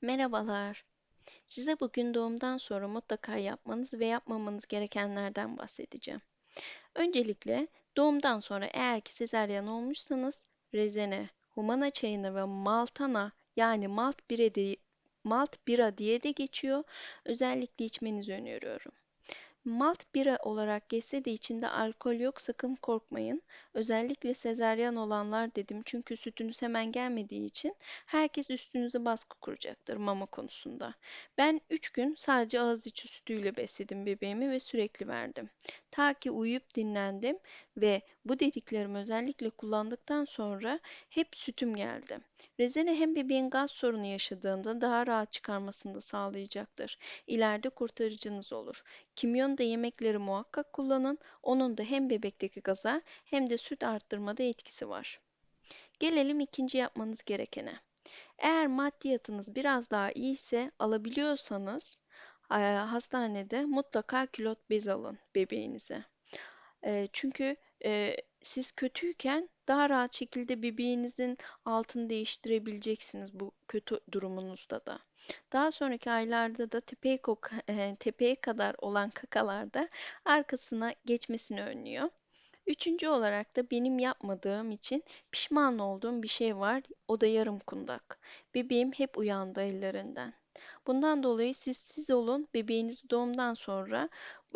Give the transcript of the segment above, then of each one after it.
Merhabalar. Size bugün doğumdan sonra mutlaka yapmanız ve yapmamanız gerekenlerden bahsedeceğim. Öncelikle doğumdan sonra eğer ki sezaryen olmuşsanız rezene, humana çayını ve maltana yani malt bira, diye, malt bira diye de geçiyor. Özellikle içmenizi öneriyorum. Malt bira olarak geçse de içinde alkol yok sakın korkmayın. Özellikle sezaryen olanlar dedim çünkü sütünüz hemen gelmediği için herkes üstünüze baskı kuracaktır mama konusunda. Ben 3 gün sadece ağız içi sütüyle besledim bebeğimi ve sürekli verdim. Ta ki uyuyup dinlendim ve bu dediklerimi özellikle kullandıktan sonra hep sütüm geldi. Rezene hem bebeğin gaz sorunu yaşadığında daha rahat çıkarmasını da sağlayacaktır. İleride kurtarıcınız olur. Kimyon da yemekleri muhakkak kullanın. Onun da hem bebekteki gaza hem de süt arttırmada etkisi var. Gelelim ikinci yapmanız gerekene. Eğer maddiyatınız biraz daha iyi ise alabiliyorsanız hastanede mutlaka külot bez alın bebeğinize. Çünkü siz kötüyken daha rahat şekilde bebeğinizin altını değiştirebileceksiniz bu kötü durumunuzda da. Daha sonraki aylarda da tepeye, tepeye kadar olan kakalarda arkasına geçmesini önlüyor. Üçüncü olarak da benim yapmadığım için pişman olduğum bir şey var. O da yarım kundak. Bebeğim hep uyandı ellerinden. Bundan dolayı siz siz olun. Bebeğiniz doğumdan sonra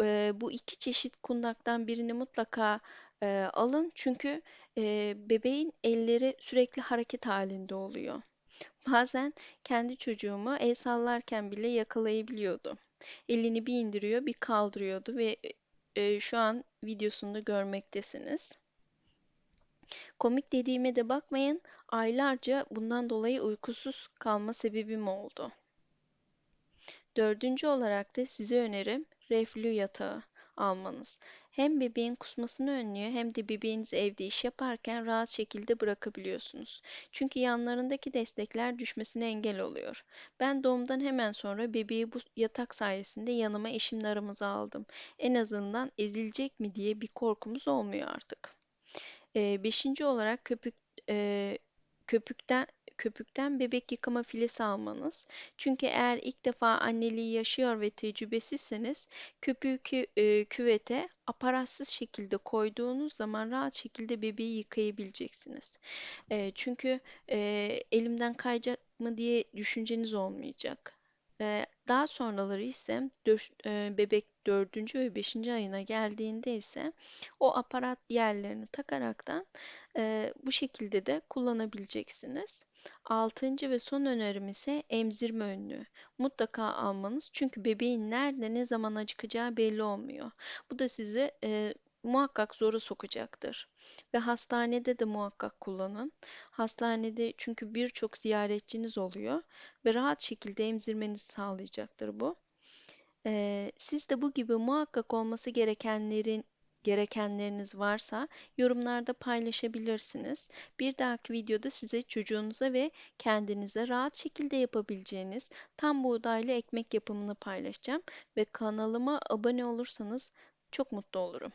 e, bu iki çeşit kundaktan birini mutlaka e, alın. Çünkü e, bebeğin elleri sürekli hareket halinde oluyor. Bazen kendi çocuğumu el sallarken bile yakalayabiliyordu. Elini bir indiriyor, bir kaldırıyordu ve e, şu an videosunda görmektesiniz. Komik dediğime de bakmayın. Aylarca bundan dolayı uykusuz kalma sebebim oldu. Dördüncü olarak da size önerim reflü yatağı almanız. Hem bebeğin kusmasını önlüyor hem de bebeğiniz evde iş yaparken rahat şekilde bırakabiliyorsunuz. Çünkü yanlarındaki destekler düşmesine engel oluyor. Ben doğumdan hemen sonra bebeği bu yatak sayesinde yanıma eşimle aramıza aldım. En azından ezilecek mi diye bir korkumuz olmuyor artık. Ee, beşinci olarak köpük e, köpükten köpükten bebek yıkama filesi almanız. Çünkü eğer ilk defa anneliği yaşıyor ve tecrübesizseniz köpüğü kü, e, küvete aparatsız şekilde koyduğunuz zaman rahat şekilde bebeği yıkayabileceksiniz. E, çünkü e, elimden kayacak mı diye düşünceniz olmayacak. E, daha sonraları ise e, bebek 4. ve 5. ayına geldiğinde ise o aparat yerlerini takaraktan e, bu şekilde de kullanabileceksiniz. Altıncı ve son önerim ise emzirme önlüğü. Mutlaka almanız çünkü bebeğin nerede ne zaman acıkacağı belli olmuyor. Bu da sizi e, muhakkak zora sokacaktır. Ve hastanede de muhakkak kullanın. Hastanede çünkü birçok ziyaretçiniz oluyor ve rahat şekilde emzirmenizi sağlayacaktır bu. Ee, siz de bu gibi muhakkak olması gerekenlerin gerekenleriniz varsa yorumlarda paylaşabilirsiniz. Bir dahaki videoda size çocuğunuza ve kendinize rahat şekilde yapabileceğiniz tam buğdaylı ekmek yapımını paylaşacağım ve kanalıma abone olursanız çok mutlu olurum.